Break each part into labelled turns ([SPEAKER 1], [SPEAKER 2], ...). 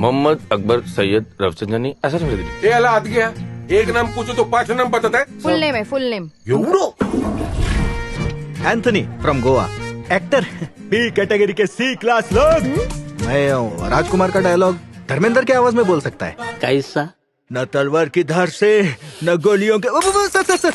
[SPEAKER 1] Mohammed Akbar Syed Rafsanjani ऐसा समझ लीजिए।
[SPEAKER 2] ये अला हात गया एक नाम पूछो तो पाँच नाम बताता है।
[SPEAKER 3] फुल नेम है full name.
[SPEAKER 4] Anthony from Goa. Actor? B category K C class लोग। मैं हूँ राजकुमार का डायलॉग धर्मेंद्र की आवाज़ में बोल सकता है।
[SPEAKER 1] कैसा?
[SPEAKER 4] न तलवार की धार से न गोलियों के सर सर सर।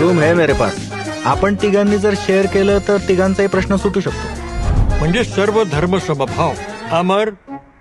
[SPEAKER 4] रूम है मेरे पास। आपण तिघांनी जर शेअर केलं तर तिघांचाही प्रश्न सुटू शकतो।
[SPEAKER 5] म्हणजे सर्व धर्म समभाव। अमर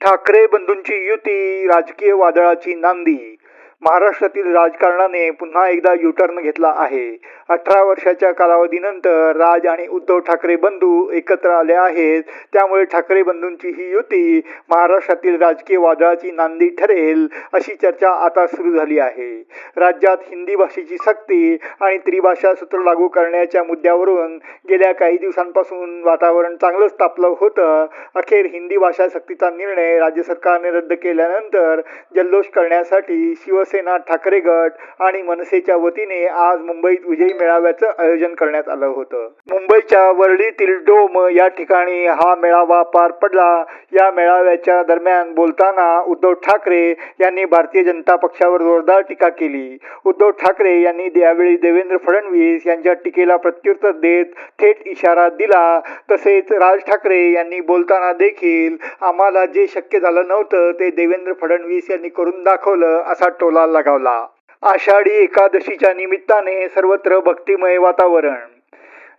[SPEAKER 6] ठाकरे बंधूंची युती राजकीय वादळाची नांदी. महाराष्ट्रातील राजकारणाने पुन्हा एकदा युटर्न घेतला आहे. अठरा वर्षाच्या कालावधीनंतर राज आणि उद्धव ठाकरे बंधू एकत्र आले आहेत. त्यामुळे ठाकरे बंधूंची ही युती महाराष्ट्रातील राजकीय वादळाची नांदी ठरेल अशी चर्चा आता सुरू झाली आहे. राज्यात हिंदी भाषेची सक्ती आणि त्रिभाषा सूत्र लागू करण्याच्या मुद्द्यावरून गेल्या काही दिवसांपासून वातावरण चांगलंच तापलं होतं. अखेर हिंदी भाषा सक्तीचा निर्णय राज्य सरकारने रद्द केल्यानंतर जल्लोष करण्यासाठी शिवसेना ठाकरे गट आणि मनसेच्या वतीने आज मुंबईत विजयी मेळाव्याचं आयोजन करण्यात आलं होतं. मुंबईच्या वर्लीतील डोम या ठिकाणी हा मेळावा पार पडला. या मेळाव्याच्या दरम्यान बोलताना उद्धव ठाकरे यांनी भारतीय जनता पक्षावर जोरदार टीका केली. उद्धव ठाकरे यांनी यावेळी देवेंद्र फडणवीस यांच्या टीकेला प्रत्युत्तर देत थेट इशारा दिला. तसेच राज ठाकरे यांनी बोलताना देखील आम्हाला जे शक्य झालं नव्हतं ते देवेंद्र फडणवीस यांनी करून दाखवलं असा टोला लगावला. आषाढी एकादशीच्या निमित्ताने सर्वत्र भक्तिमय वातावरण.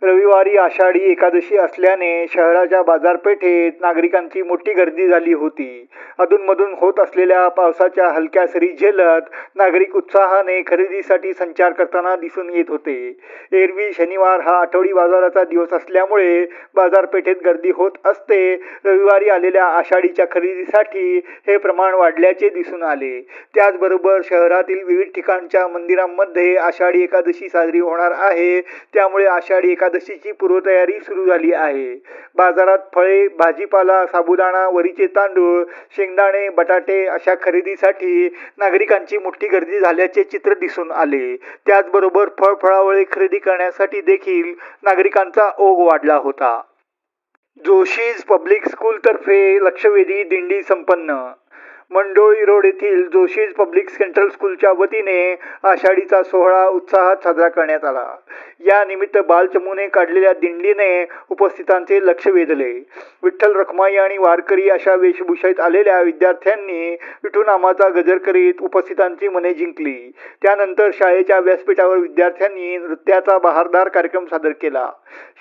[SPEAKER 6] रविवारी आषाढी एकादशी असल्याने शहराच्या बाजारपेठेत नागरिकांची मोठी गर्दी झाली होती. अधूनमधून होत असलेल्या पावसाच्या हलक्या सरी झेलत नागरिक उत्साहाने खरेदीसाठी संचार करताना दिसून येत होते. एरवी शनिवार हा आठवडी बाजाराचा दिवस असल्यामुळे बाजारपेठेत गर्दी होत असते. रविवारी आलेल्या आषाढीच्या खरेदीसाठी हे प्रमाण वाढल्याचे दिसून आले. त्याचबरोबर शहरातील विविध ठिकाणच्या मंदिरांमध्ये आषाढी एकादशी साजरी होणार आहे. त्यामुळे आषाढी एकादशीची पूर्वतयारी सुरू झाली आहे. बाजारात फळे भाजीपाला साबुदाणा वरीचे तांदूळ शेंगदाणे बटाटे अशा खरेदीसाठी नागरिकांची मोठी गर्दी झाल्याचे चित्र दिसून आले. त्याचबरोबर फळफळावळे खरेदी करण्यासाठी देखील नागरिकांचा ओघ वाढला होता. जोशीज पब्लिक स्कूलतर्फे लक्षवेधी दिंडी संपन्न मंडोळी रोड येथील जोशीज पब्लिक सेंट्रल स्कूलच्या वतीने आषाढीचा सोहळा उत्साहात साजरा करण्यात आला. या निमित्त बालचमूने काढलेल्या दिंडीने उपस्थितांचे लक्ष वेधले. विठ्ठल रखमाई आणि वारकरी अशा वेशभूषेत आलेल्या विद्यार्थ्यांनी विठुनामाचा गजर करीत उपस्थितांची मने जिंकली. त्यानंतर शाळेच्या व्यासपीठावर विद्यार्थ्यांनी नृत्याचा बहारदार कार्यक्रम सादर केला.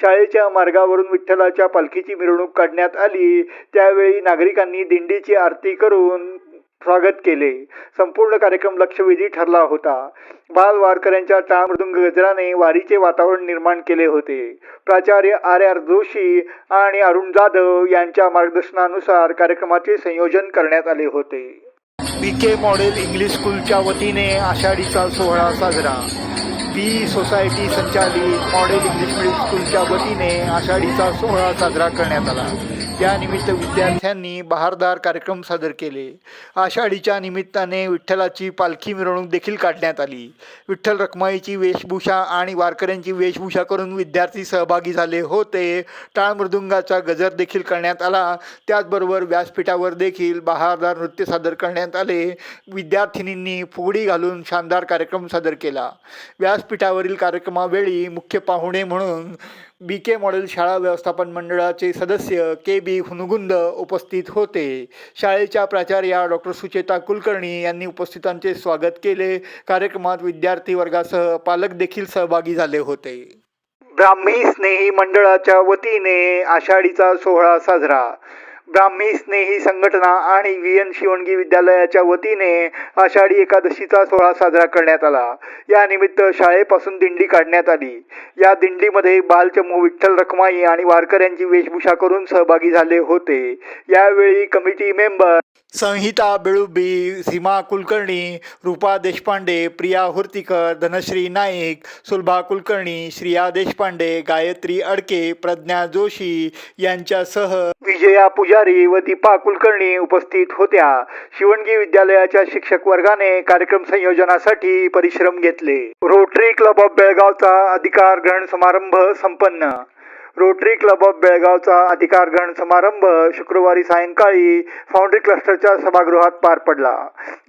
[SPEAKER 6] शाळेच्या मार्गावरून विठ्ठलाच्या पालखीची मिरवणूक काढण्यात आली. त्यावेळी नागरिकांनी दिंडीची आरती करून स्वागत केले. संपूर्ण कार्यक्रम लक्षवेधी ठरला होता. बाल वारकऱ्यांच्या टाळ मृदुंग गजराने वारीचे वातावरण निर्माण केले होते. प्राचार्य आर आर जोशी आणि अरुण जाधव यांच्या मार्गदर्शनानुसार कार्यक्रमाचे संयोजन करण्यात आले होते. बी के मॉडेल इंग्लिश स्कूलच्या वतीने आषाढीचा सोहळा साजरा. बी सोसायटी संचालित मॉडेल इंग्लिश मिडियम स्कूलच्या वतीने आषाढीचा सोहळा साजरा करण्यात आला. यानिमित्त विद्यार्थ्यांनी बहारदार कार्यक्रम सादर केले. आषाढीच्या निमित्ताने विठ्ठलाची पालखी मिरवणूक देखील काढण्यात आली. विठ्ठल रखमाईची वेशभूषा आणि वारकऱ्यांची वेशभूषा करून विद्यार्थी सहभागी झाले होते. टाळमृदुंगाचा गजर देखील करण्यात आला. त्याचबरोबर व्यासपीठावर देखील बहारदार नृत्य सादर करण्यात आले. विद्यार्थिनींनी फुगडी घालून शानदार कार्यक्रम सादर केला. व्यासपीठावरील कार्यक्रमावेळी मुख्य पाहुणे म्हणून बी के मॉडेल शाळा व्यवस्थापन मंडळाचे सदस्य के बी हुनगुंद उपस्थित होते. शाळेच्या प्राचार्या डॉक्टर सुचेता कुलकर्णी यांनी उपस्थितांचे स्वागत केले. कार्यक्रमात विद्यार्थी वर्गासह पालक देखील सहभागी झाले होते. ब्राह्मी स्नेही मंडळाच्या वतीने आषाढीचा सोहळा साजरा. ब्राह्मी स्नेही संघटना आणि व्ही एन शिवणगी विद्यालयाच्या वतीने आषाढी एकादशीचा सोहळा साजरा करण्यात आला. या निमित्त शाळेपासून दिंडी काढण्यात आली. या दिंडीमध्ये बालचमू विठ्ठल रखमाई आणि वारकऱ्यांची वेशभूषा करून सहभागी झाले होते. यावेळी कमिटी मेंबर संहिता बेळुबी सीमा कुलकर्णी रूपा देशपांडे प्रिया हुर्तीकर धनश्री नाईक सुलभा कुलकर्णी श्रिया देशपांडे गायत्री अडके प्रज्ञा जोशी यांच्यासह विजया पूजा पुजारी व दीपा कुलकर्णी उपस्थित होत्या. शिवणगी विद्यालयाच्या शिक्षक वर्गाने कार्यक्रम संयोजनासाठी परिश्रम घेतले. रोटरी क्लब ऑफ बेळगावचा अधिकार ग्रहण समारंभ संपन्न. रोटरी क्लब ऑफ बेळगावचा अधिकार ग्रहण समारंभ शुक्रवारी सायंकाळी फाउंड्री क्लस्टरच्या सभागृहात पार पडला.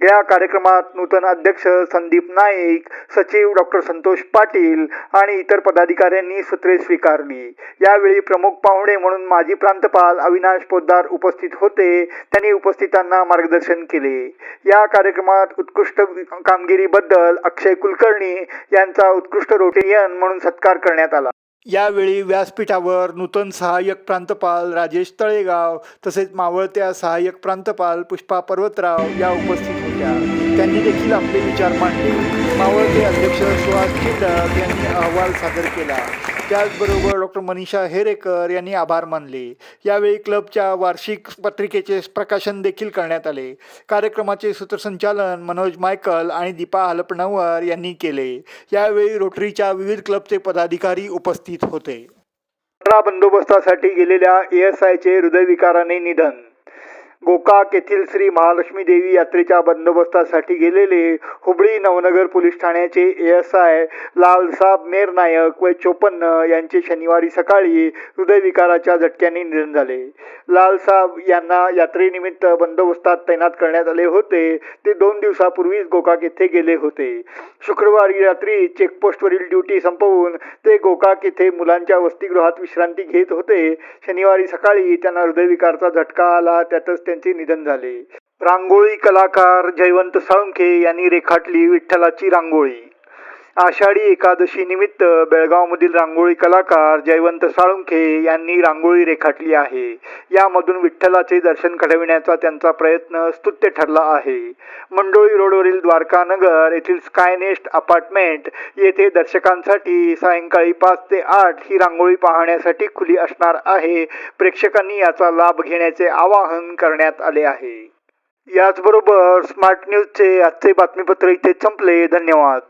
[SPEAKER 6] या कार्यक्रमात नूतन अध्यक्ष संदीप नाईक सचिव डॉक्टर संतोष पाटील आणि इतर पदाधिकाऱ्यांनी सूत्रे स्वीकारली. यावेळी प्रमुख पाहुणे म्हणून माजी प्रांतपाल अविनाश पोद्दार उपस्थित होते. त्यांनी उपस्थितांना मार्गदर्शन केले. या कार्यक्रमात उत्कृष्ट कामगिरीबद्दल अक्षय कुलकर्णी यांचा उत्कृष्ट रोटेरियन म्हणून सत्कार करण्यात आला. यावेळी व्यासपीठावर नूतन सहाय्यक प्रांतपाल राजेश तळेगाव तसेच मावळत्या सहाय्यक प्रांतपाल पुष्पा पर्वतराव या उपस्थित होत्या. त्यांनी देखील आपले विचार मांडले. मावळते अध्यक्ष सुहास खिंडक यांनी अहवाल सादर केला. त्याचबरोबर डॉक्टर मनीषा हेरेकर यांनी आभार मानले. यावेळी क्लबच्या वार्षिक पत्रिकेचे प्रकाशन देखील करण्यात आले. कार्यक्रमाचे सूत्रसंचालन मनोज मायकल आणि दीपा हलपणवर यांनी केले. यावेळी रोटरीच्या विविध क्लबचे पदाधिकारी उपस्थित होते. बंदोबस्तासाठी गेलेल्या एस आयचे हृदयविकाराने निधन. गोकाक येथील श्री महालक्ष्मी देवी यात्रेच्या बंदोबस्तासाठी गेलेले हुबळी नवनगर पोलीस ठाण्याचे एस आय लालसाब मेर नायक वय चोपन्न यांचे शनिवारी सकाळी हृदयविकाराच्या झटक्याने निधन झाले. लालसाब यांना यात्रेनिमित्त बंदोबस्तात तैनात करण्यात आले होते. ते दोन दिवसापूर्वीच गोकाक येथे गेले होते. शुक्रवारी रात्री चेकपोस्टवरील ड्युटी संपवून ते गोकाक येथे मुलांच्या वसतिगृहात विश्रांती घेत होते. शनिवारी सकाळी त्यांना हृदयविकारचा झटका आला. त्यातच त्यांचे निधन झाले. रांगोळी कलाकार जयवंत साळुंखे यांनी रेखाटली विठ्ठलाची रांगोळी. आषाढी एकादशी निमित्त बेळगावमधील रांगोळी कलाकार जयवंत साळुंखे यांनी रांगोळी रेखाटली आहे. यामधून विठ्ठलाचे दर्शन घडविण्याचा त्यांचा प्रयत्न स्तुत्य ठरला आहे. मंडोळी रोडवरील द्वारकानगर येथील स्कायनेस्ट अपार्टमेंट येथे दर्शकांसाठी सायंकाळी पाच ते आठ ही रांगोळी पाहण्यासाठी खुली असणार आहे. प्रेक्षकांनी याचा लाभ घेण्याचे आवाहन करण्यात आले आहे. याचबरोबर स्मार्ट न्यूजचे आजचे बातमीपत्र इथे संपले. धन्यवाद.